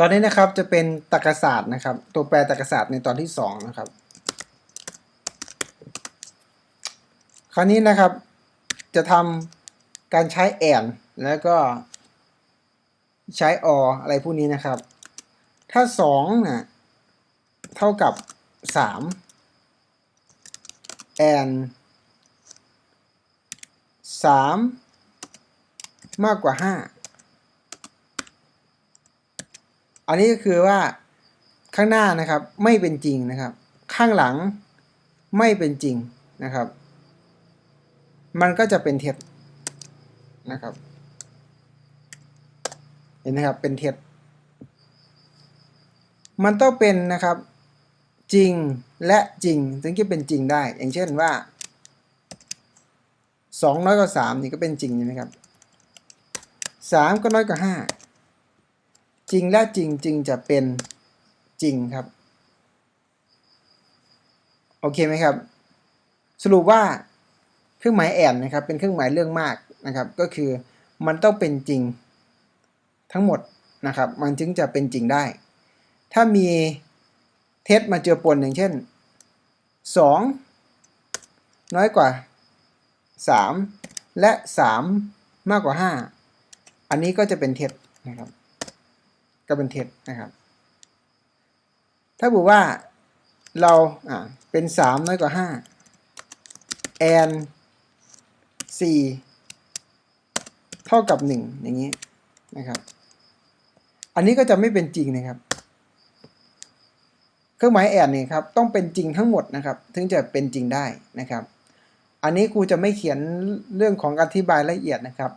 ตอนนี้นะครับจะเป็นตรรกศาสตร์นะครับ ตัวแปรตรรกศาสตร์ในตอนที่2นะครับ คราวนี้นะครับ จะทำการใช้แอนแล้วก็ใช้ออะไรพวกนี้นะครับ ถ้า2นะ่ะเท่ากับ3แอน3มากกว่า 5 อันนี้ก็คือว่าข้างหน้านะครับไม่เป็นจริงนะครับ ข้างหลังไม่เป็นจริงนะครับ มันก็จะเป็นเท็จนะครับ เห็นไหมครับเป็นเท็จมันต้องเป็นนะครับจริงและจริงถึงจะเป็นจริงได้ อย่างเช่นว่าสองน้อยกว่าสามนี่ก็เป็นจริงใช่ไหมครับสามก็น้อยกว่าห้า จริงและจริงจึงจะเป็นจริงครับ โอเคไหมครับ สรุปว่าเครื่องหมายแอนนะครับ เป็นเครื่องหมายเรื่องมากนะครับ ก็คือมันต้องเป็นจริงทั้งหมดนะครับ มันจึงจะเป็นจริงได้ ถ้ามีเท็จมาเจอปนอย่างเช่น 2 น้อยกว่า 3 และ 3 มากกว่า 5 อันนี้ก็จะเป็นเท็จนะครับ ก็เป็นเท็จนะครับ ถ้าบอกว่าเราอ่าเป็น 3 น้อยกว่า 5 and 4 เท่ากับ 1 อย่างนี้นะครับ อันนี้ก็จะไม่เป็นจริงนะครับ เครื่องหมายแอนเนี่ยครับต้องเป็นจริงทั้งหมดนะครับ ถึงจะเป็นจริงได้นะครับ อันนี้ครูจะไม่เขียนเรื่องของอธิบายละเอียดนะครับ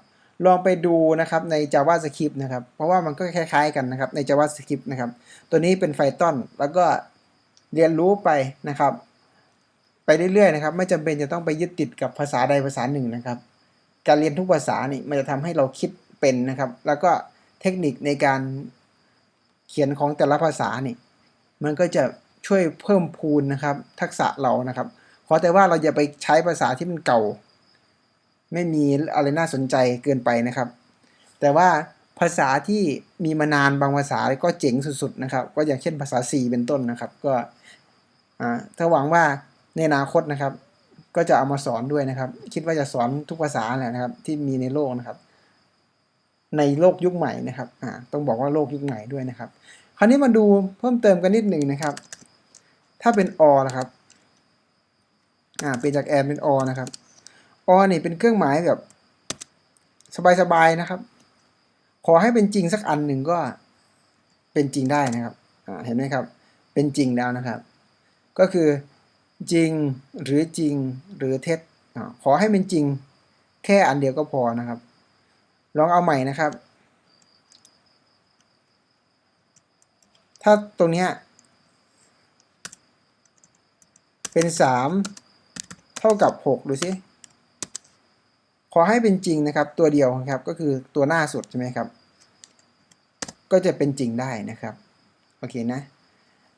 ลองไปดูนะครับใน JavaScript นะครับ เพราะว่ามันก็คล้าย ๆ กันนะครับใน JavaScript นะครับ ตัวนี้เป็น Python แล้วก็เรียนรู้ไปนะครับ ไปเรื่อยๆนะครับ ไม่จำเป็นจะต้องไปยึดติดกับภาษาใดภาษาหนึ่งนะครับ การเรียนทุกภาษานี่มันจะทำให้เราคิดเป็นนะครับ แล้วก็เทคนิคในการเขียนของแต่ละภาษานี่ มันก็จะช่วยเพิ่มพูนนะครับ ทักษะเรานะครับ ขอแต่ว่าเราอย่าไปใช้ภาษาที่มันเก่า ไม่มีอะไรน่าสนใจเกินไปนะครับ แต่ว่าภาษาที่มีมานานบางภาษาก็เจ๋งสุดๆนะครับ ก็อย่างเช่นภาษา C เป็นต้นนะครับ ก็อ่าถ้าหวังว่าในอนาคตนะครับ ก็จะเอามาสอนด้วยนะครับ คิดว่าจะสอนทุกภาษาแหละนะครับ ที่มีในโลกนะครับ ในโลกยุคใหม่นะครับอ่าต้องบอกว่าโลกยุคใหม่ด้วยนะครับ คราวนี้มาดูเพิ่มเติมกันนิดหนึ่งนะครับ ถ้าเป็นอนะครับอ่าเปลี่ยนจาก แอนเป็นอนะครับ อนี่เป็นเครื่องหมายแบบ สบายๆนะครับ ขอให้เป็นจริงสักอันหนึ่งก็เป็นจริงได้นะครับเห็นไหมครับ เป็นจริงแล้วนะครับ ก็คือจริงหรือจริงหรือเท็จขอให้เป็นจริงแค่อันเดียวก็พอนะครับ ลองเอาใหม่นะครับ ถ้าตรงนี้เป็นสามเท่ากับหกดูสิ ขอให้เป็นจริงนะครับ ตัวเดียวครับก็คือตัวหน้าสุดใช่ไหมครับ ก็จะเป็นจริงได้นะครับโอเคนะ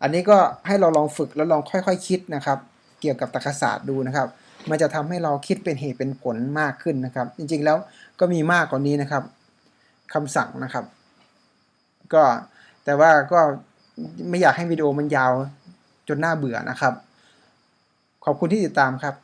อันนี้ก็ให้เราลองฝึกแล้วลองค่อยๆคคิดนะครับ เกี่ยวกับตรรกศาสตร์ดูนะครับ มันจะทำให้เราคิดเป็นเหตุเป็นผลมากขึ้นนะครับ จริงๆแล้วก็มีมากกว่านี้นะครับคำสั่งนะครับ ก็แต่ว่าก็ไม่อยากให้วิดีโอมันยาวจนน่าเบื่อนะครับ ขอบคุณที่ติดตามครับ